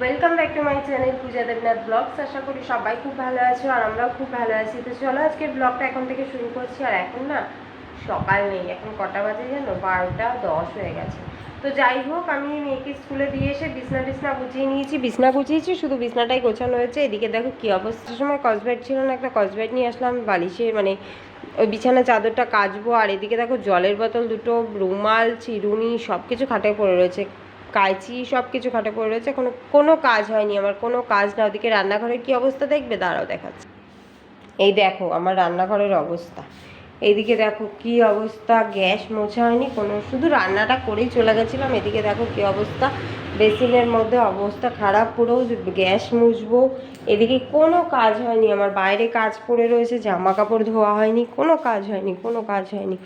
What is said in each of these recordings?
Welcome back to my channel Puja Debnath blogs আশা করি সবাই খুব ভালো আছো আর আমরাও খুব ভালো আছি। তো চলো আজকের ব্লগটা এখন থেকে শুরু করছি। আর এখন না, সকাল নেই। এখন কটা বাজে জানো? বারোটা দশ হয়ে গেছে। তো যাই হোক, আমি মেয়েকে স্কুলে দিয়ে এসে বিছনা টিছনা গুছিয়ে নিয়েছি। বিছনা গুছিয়েছি, শুধু বিছনাটাই গোছানো হয়েছে। এদিকে দেখো কী অবস্থার সময় কসবেট ছিল না, একটা কসবেট নিয়ে আসলাম। বালিশের মানে ওই বিছানা চাদরটা কাচবো। আর এদিকে দেখো জলের বোতল দুটো, রুমাল, চিরুনি সব কিছু খাটে পড়ে রয়েছে। কাঁচি সব কিছু খাটে পড়ে রয়েছে। কোনো কোনো কাজ হয়নি আমার, কোনো কাজ না। ওদিকে রান্নাঘরের কি অবস্থা দেখবে? দাঁড়াও দেখাচ্ছে। এই দেখো, আমার রান্নাঘরের অবস্থা। এইদিকে দেখো কি অবস্থা, গ্যাস মোছা হয়নি, কোনো শুধু রান্নাটা করেই চলে গেছিলাম। এদিকে দেখো কি অবস্থা। বেসিনের মধ্যে অবস্থা খারাপ, পুরো গ্যাস মুছবো। এদিকে কোনো কাজ হয়নি, আমার বাইরে কাজ পড়ে রয়েছে জামা কাপড় ধোয়া হয়নি, কোনো কাজ হয়নি, কোনো কাজ হয়নি।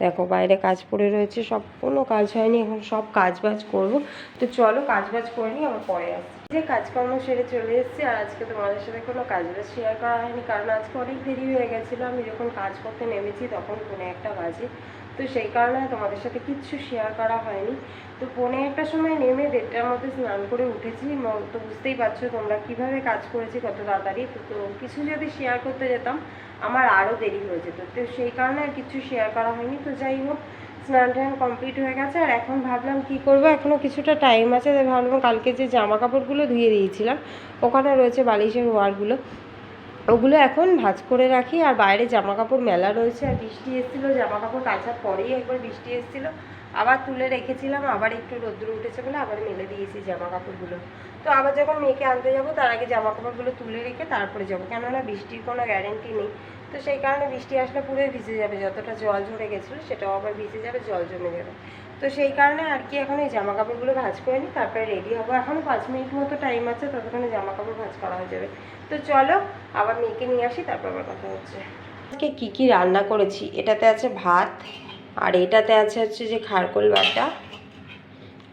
দেখো, বাইরে কাজ পড়ে রয়েছে, সব কোনো কাজ হয়নি, এখন সব কাজ বাজ করব। তো চলো কাজ বাজ করে নিই আমার পরে আসছি। যে কাজকর্ম সেরে চলে এসেছি, আর আজকে তোমাদের সাথে কোনো কাজ বাজ শেয়ার করা হয়নি, কারণ আজকে অনেক দেরি হয়ে গেছিল। আমি যখন কাজ করতে নেমেছি, তখন কোনো একটা বাজে তো সেই কারণে তোমাদের সাথে কিচ্ছু শেয়ার করা হয়নি। তো পৌনে একটা সময় নেমে দেড়টার মধ্যে স্নান করে উঠেছি তো বুঝতেই পারছ তোমরা কীভাবে কাজ করেছি কত তাড়াতাড়ি। তো কিছু যদি শেয়ার করতে যেতাম, আমার আরও দেরি হয়ে যেত। তো সেই কারণে আর কিছু শেয়ার করা হয়নি। তো যাই হোক, স্নান টান কমপ্লিট হয়ে গেছে। আর এখন ভাবলাম কি করব? এখনও কিছুটা টাইম আছে। ভাবলাম কালকে যে জামা কাপড়গুলো ধুয়ে দিয়েছিলাম, ওখানে রয়েছে বালিশের ওয়ারগুলো ওগুলো এখন ভাঁজ করে রাখি, আর বাইরে জামা কাপড় মেলা রয়েছে, আর বৃষ্টি এসেছিল জামা কাপড় কাচার পরেই একবার বৃষ্টি এসেছিল। আবার তুলে রেখেছিলাম, আবার একটু রোদ্দুর উঠেছে বলে আবার মেলে দিয়েছি জামা কাপড়গুলো তো আবার যখন মেয়েকে আনতে যাব, তার আগে জামা কাপড়গুলো তুলে রেখে তারপরে যাব। কেননা বৃষ্টির কোনো গ্যারেন্টি নেই। তো সেই কারণে বৃষ্টি আসলে পুরোই ভিজে যাবে। যতটা জল ঝরে গেছিল, সেটাও আবার ভিজে যাবে, জল জমে যাবে। তো সেই কারণে আর কি এখন এই জামা কাপড়গুলো ভাঁজ করে নিই তারপরে রেডি হব। এখন পাঁচ মিনিট মতো টাইম আছে, ততক্ষণে জামা কাপড় ভাঁজ করা হয়ে যাবে। তো চলো, আবার মেয়েকে নিয়ে আসি, তারপর আবার কথা হচ্ছে। আজকে কী কী রান্না করেছি? এটাতে আছে ভাত আর এটাতে আছে হচ্ছে যে খারকোল বাটা।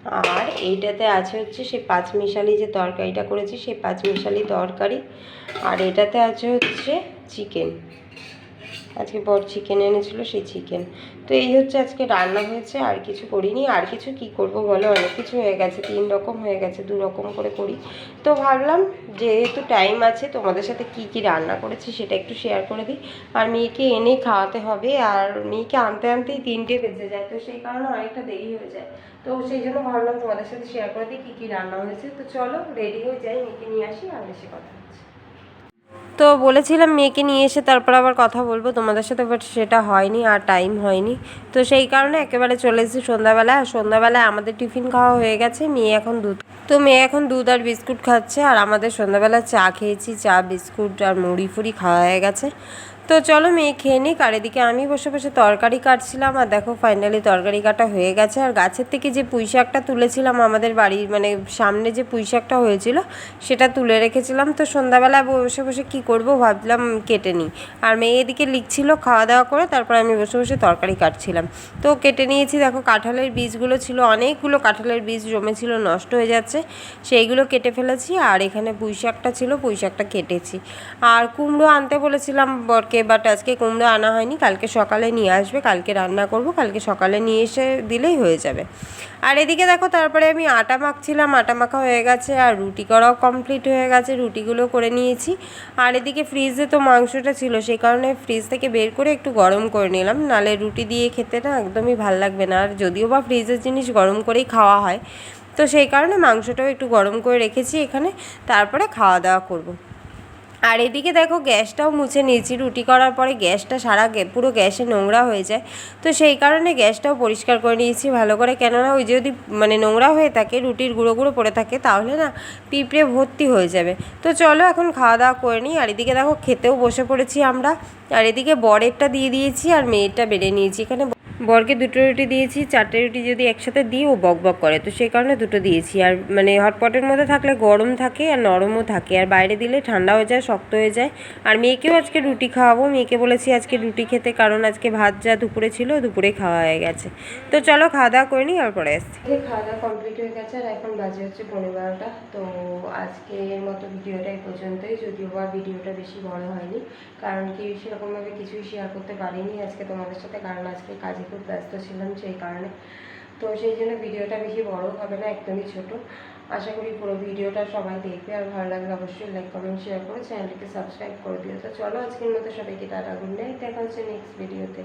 আর এইটাতে আছে হচ্ছে সেই পাঁচমিশালি যে তরকারিটা করেছি, সেই পাঁচমিশালি তরকারি। আর এটাতে আছে হচ্ছে চিকেন। আজকে বড় চিকেন এনেছিল, সেই চিকেন তো এই হচ্ছে আজকে রান্না হয়েছে, আর কিছু করিনি। আর কিছু কি করব বলো? অনেক কিছু হয়ে গেছে, তিন রকম হয়ে গেছে, দু রকম করে করি। তো ভাবলাম, যেহেতু টাইম আছে, তোমাদের সাথে কি কি রান্না করেছি সেটা একটু শেয়ার করে দিই। আর মেয়েকে এনে খাওয়াতে হবে, আর মেয়েকে আনতে আনতেই তিনটে বেজে যায়, তো সেই কারণে অনেকটা দেরি হয়ে যায়। তো সেই জন্য ভাবলাম তোমাদের সাথে শেয়ার করে দিই, কী কী রান্না হয়েছে। তো চলো রেডি হয়ে যাই, মেয়েকে নিয়ে আসি, আর বেশি কথা তো বলেছিলাম মেয়েকে নিয়ে এসে তারপর আবার কথা বলব। তোমাদের সাথে বাট সেটা হয়নি আর টাইম হয়নি। তো সেই কারণে একেবারে চলে এসেছি সন্ধ্যাবেলায়। আর সন্ধ্যাবেলায় আমাদের টিফিন খাওয়া হয়ে গেছে। মেয়ে এখন দুধ তো মেয়ে এখন দুধ আর বিস্কুট খাচ্ছে। আর আমাদের সন্ধ্যাবেলা চা খেয়েছি। চা, বিস্কুট আর মুড়ি ফুড়ি খাওয়া হয়ে গেছে। তো চলো মেয়ে খেয়ে নিক, আর এদিকে আমি বসে বসে তরকারি কাটছিলাম, আর দেখো ফাইনালি তরকারি কাটা হয়ে গেছে। আর গাছের থেকে যে পুঁই শাকটা তুলেছিলাম, আমাদের বাড়ির মানে সামনে যে পুঁই শাকটা হয়েছিল, সেটা তুলে রেখেছিলাম। তো সন্ধ্যাবেলা বসে বসে কি করব ভাবলাম কেটে নিই। আর মেয়ে এদিকে লিখছিল খাওয়া দাওয়া করে, তারপর আমি বসে বসে তরকারি কাটছিলাম। তো কেটে নিয়েছি, দেখো কাঁঠালের বীজগুলো ছিল অনেকগুলো, কাঁঠালের বীজ জমেছিল, নষ্ট হয়ে যাচ্ছে, সেইগুলো কেটে ফেলেছি। আর এখানে পুঁই শাকটা ছিল, পুঁই শাকটা কেটেছি। আর কুমড়ো আনতে বলেছিলাম বরকে বাট আজকে কুমড়ো আনা হয়নি, কালকে সকালে নিয়ে আসবে, কালকে রান্না করব, কালকে সকালে নিয়ে এসে দিলেই হয়ে যাবে। আর এদিকে দেখো, তারপরে আমি আটা মাখছিলাম, আটা মাখা হয়ে গেছে আর রুটি করাও কমপ্লিট হয়ে গেছে, রুটিগুলো করে নিয়েছি। আর এদিকে ফ্রিজে তো মাংসটা ছিল, সেই কারণে ফ্রিজ থেকে বের করে একটু গরম করে নিলাম, নালে রুটি দিয়ে খেতে না একদমই ভালো লাগবে না। আর যদিও বা ফ্রিজের জিনিস গরম করেই খাওয়া হয়, তো সেই কারণে মাংসটাও একটু গরম করে রেখেছি এখানে, তারপরে খাওয়া দাওয়া করব। আর এদিকে দেখো গ্যাসটাও মুছে নিয়েছি। রুটি করার পরে গ্যাসটা সারা পুরো গ্যাসে নোংরা হয়ে যায়। তো সেই কারণে গ্যাসটাও পরিষ্কার করে নিয়েছি ভালো করে। কেননা ওই যদি মানে নোংরা হয়ে থাকে, রুটির গুঁড়ো গুঁড়ো পড়ে থাকে, তাহলে না পিঁপড়ে ভর্তি হয়ে যাবে। তো চলো এখন খাওয়া দাওয়া করে নিই। আর এদিকে দেখো খেতেও বসে পড়েছি আমরা। আর এদিকে বরেরটা দিয়ে দিয়েছি আর মেয়েরটা বেড়ে নিয়েছি। এখানে বরকে দুটো রুটি দিয়েছি, চারটে রুটি যদি একসাথে দিই, ও বক বক করে। তো সেই কারণে দুটো দিয়েছি। আর মানে হটপটের মধ্যে থাকলে গরম থাকে আর নরমও থাকে। আর বাইরে দিলে ঠান্ডা হয়ে যায়, শক্ত হয়ে যায়। আর মেয়েকেও আজকে রুটি খাওয়াবো। মেয়েকে বলেছি আজকে রুটি খেতে, কারণ আজকে ভাত যা দুপুরে ছিল, দুপুরে খাওয়া হয়ে গেছে। তো চলো খাওয়া দাওয়া করে নিই আর পরে আসছি খাওয়া দাওয়া কমপ্লিট হয়ে গেছে, আর এখন বাজে হচ্ছে পনেরো বারোটা। তো আজকের মতো ভিডিওটা এই পর্যন্তই। যদিও বা ভিডিওটা বেশি বড় হয়নি, কারণ কি সেরকমভাবে কিছুই শেয়ার করতে পারিনি। আজকে তোমাদের সাথে, কারণ আজকে কাজে খুব ব্যস্ত ছিলাম সেই কারণে। তো সেই জন্য ভিডিওটা বেশি বড় হবে না, একদমই ছোট। আশা করি পুরো ভিডিওটা সবাই দেখবে আর ভালো লাগলে অবশ্যই লাইক কমেন্ট শেয়ার করে চ্যানেলটিকে সাবস্ক্রাইব করে দিও। তো চলো আজকের মতো সবাইকে টাটা গুড নাইট দেখা হচ্ছে নেক্সট ভিডিওতে